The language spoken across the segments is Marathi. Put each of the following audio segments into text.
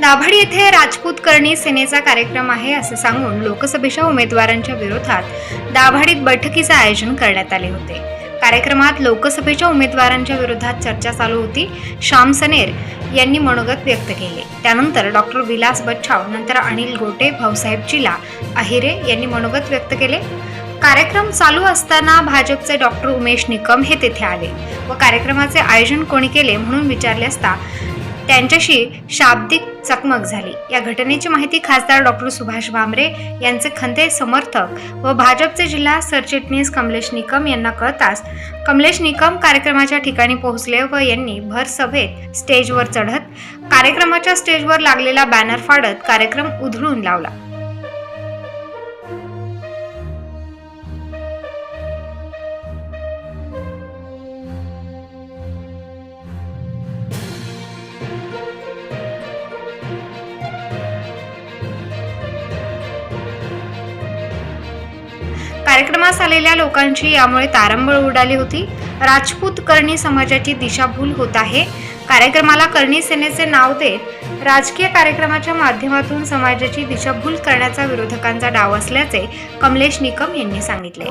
दाभाडी येथे राजपूत करणी सेनेचा कार्यक्रम आहे असे सांगून लोकसभेच्या उमेदवारांच्या विरोधात दाभाडीत बैठकीचे आयोजन करण्यात आले होते. कार्यक्रमात लोकसभेच्या उमेदवारांच्या विरोधात चर्चा चालू होती. श्याम सनेर यांनी मनोगत व्यक्त केले. त्यानंतर डॉक्टर विलास बच्छाव नंतर अनिल गोटे भाऊसाहेब चिला अहिरे यांनी मनोगत व्यक्त केले. कार्यक्रम चालू असताना भाजपचे डॉक्टर उमेश निकम हे तेथे आले व कार्यक्रमाचे आयोजन कोणी केले म्हणून विचारले असता त्यांच्याशी शाब्दिक चकमक झाली. या घटनेची माहिती खासदार डॉक्टर सुभाष भामरे यांचे खंदे समर्थक व भाजपचे जिल्हा सरचिटणीस कमलेश निकम यांना कळताच कमलेश निकम कार्यक्रमाच्या ठिकाणी पोहोचले व यांनी भर सभेत स्टेजवर चढत कार्यक्रमाच्या स्टेजवर लागलेला बॅनर फाडत कार्यक्रम उधळून लावला. कार्यक्रमास आलेल्या लोकांची यामुळे तारंबळ उडाली होती. राजपूत करणी समाजाची दिशाभूल होत आहे. कार्यक्रमाला करणी सेनेचे नाव देत राजकीय कार्यक्रमाच्या माध्यमातून समाजाची दिशाभूल करण्याचा विरोधकांचा डाव असल्याचे कमलेश निकम यांनी सांगितले.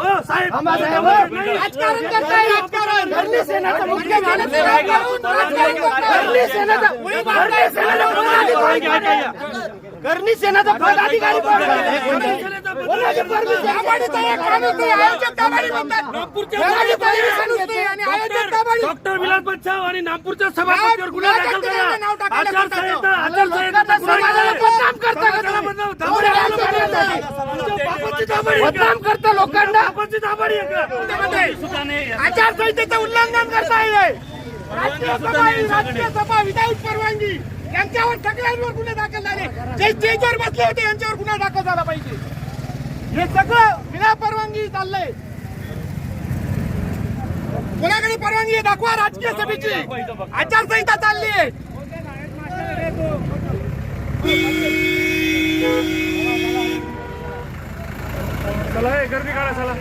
करणी सेनेचा आयोजक दाबाडी. डॉक्टर विलास बच्चाव आणि नागपूरच्या सभापतीवर गुन्हा दाखल करा आचारसंहिता. आचारसंहिता बदनाम करता? बदनाम लोकांना. आचारसंहितेचं उल्लंघन करता येईल. ही राष्ट्रीय सभा विदाऊट परवानगी. यांच्यावर सगळ्यांवर गुन्हे दाखल झाले. जे स्टेजवर बसले होते यांच्यावर गुन्हा दाखल झाला पाहिजे. हे सगळं विना परवानगी चाललंय. कोणाकडे परवानगी दाखवा राजकीय सभेची. आचारसंहिता चालली आहे. गर्दी काढा चला.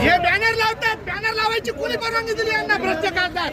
हे बॅनर लावतात बॅनर लावायची कोणी परवानगी दिली यांना? भ्रष्ट खासदार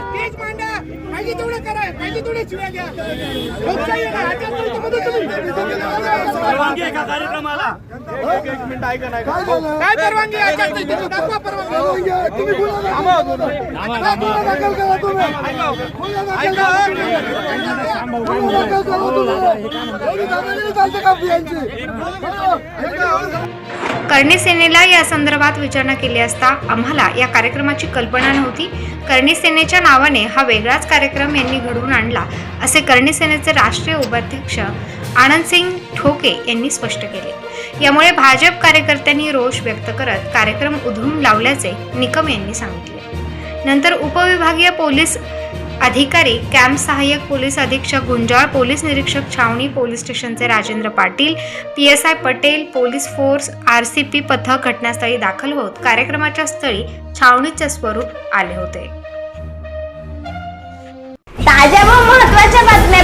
पाहिजे तेवढं करा, पाहिजे तेवढे शिव्या घ्या. लोकशाही आहे ना, आचारसंहितेमध्ये तुम्ही- परवानगी आहे का कार्यक्रमाला काय परवानगी आहे आचारसंहितेची? दाखवा परवानगी. थांबा, गुन्हा दाखल करा तुम्ही. गुन्हा दाखल करा. गुन्हा दाखल करा तुम्ही. एवढी दादागिरी चालते का यांची? करणी सेनेला या संदर्भात विचारणा केली असता आम्हाला या कार्यक्रमाची कल्पना नव्हती. करणी सेनेच्या नावाने हा वेगळाच कार्यक्रम यांनी घडवून आणला असे करणी सेनेचे राष्ट्रीय उपाध्यक्ष आनंदसिंग ठोके यांनी स्पष्ट केले. यामुळे भाजप कार्यकर्त्यांनी रोष व्यक्त करत कार्यक्रम उधळून लावल्याचे निकम यांनी सांगितले. नंतर उपविभागीय पोलीस अधिकारी कॅम्प सहाय्यक पोलीस अधीक्षक गुंजाळ पोलीस निरीक्षक छावणी पोलीस स्टेशनचे Rajendra Patil P S I Patel police force R C P पथक घटनास्थळी दाखल होत कार्यक्रमाच्या स्थळी छावणीचे स्वरूप आले होते. ताज्या व महत्त्वाच्या बातम्या